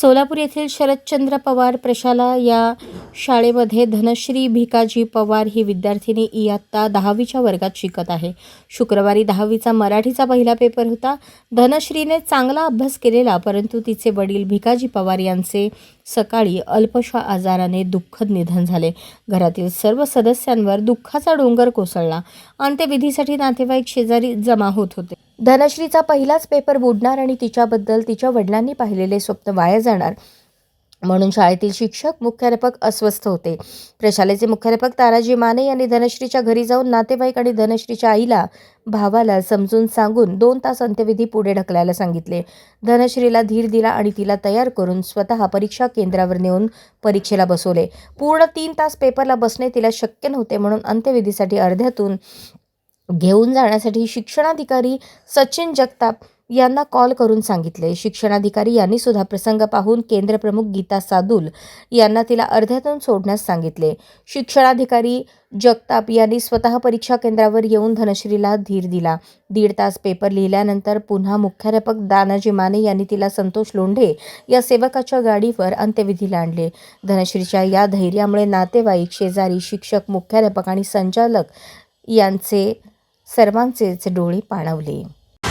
सोलापूर येथील शरदचंद्र पवार प्रशाला या शाळेमध्ये धनश्री भिकाजी पवार ही विद्यार्थिनी इयत्ता दहावीच्या वर्गात शिकत आहे. शुक्रवारी दहावीचा मराठीचा पहिला पेपर होता. धनश्रीने चांगला अभ्यास केलेला परंतु तिचे वडील भिकाजी पवार यांचे सकाळी अल्पशा आजाराने दुःखद निधन झाले. घरातील सर्व सदस्यांवर दुःखाचा डोंगर कोसळला. अंत्यविधीसाठी नातेवाईक शेजारी जमा होत होते. धनश्रीचा पहिलाच पेपर बुडणार आणि तिच्याबद्दल तिच्या वडिलांनी पाहिलेले स्वप्न वाया जाणार. म्हणून शाळेतील शिक्षक मुख्याध्यापक अस्वस्थ होते. प्रशालेचे मुख्याध्यापक ताराजी माने यांनी धनश्रीच्या घरी जाऊन नातेवाईक आणि धनश्रीच्या आईला भावाला समजून सांगून दोन तास अंत्यविधी पुढे ढकलायला सांगितले. धनश्रीला धीर दिला आणि तिला तयार करून स्वतः परीक्षा केंद्रावर नेऊन परीक्षेला बसवले. पूर्ण तीन तास पेपरला बसणे तिला शक्य नव्हते म्हणून अंत्यविधीसाठी अर्ध्यातून घेऊन जाण्यासाठी शिक्षणाधिकारी सचिन जगताप यांना कॉल करून सांगितले. शिक्षणाधिकारी यांनी सुद्धा प्रसंग पाहून केंद्रप्रमुख गीता सादुल यांना तिला अर्ध्यातून सोडण्यास सांगितले. शिक्षणाधिकारी जगताप यांनी स्वतः परीक्षा केंद्रावर येऊन धनश्रीला धीर दिला. दीड तास पेपर लिहिल्यानंतर पुन्हा मुख्याध्यापक दानाजी माने यांनी तिला संतोष लोंढे या सेवकाच्या गाडीवर अंत्यविधीला आणले धनश्रीच्या या धैर्यामुळे नातेवाईक शेजारी शिक्षक मुख्याध्यापक आणि संचालक यांचे सर्वांचेच डोळे पाणवले.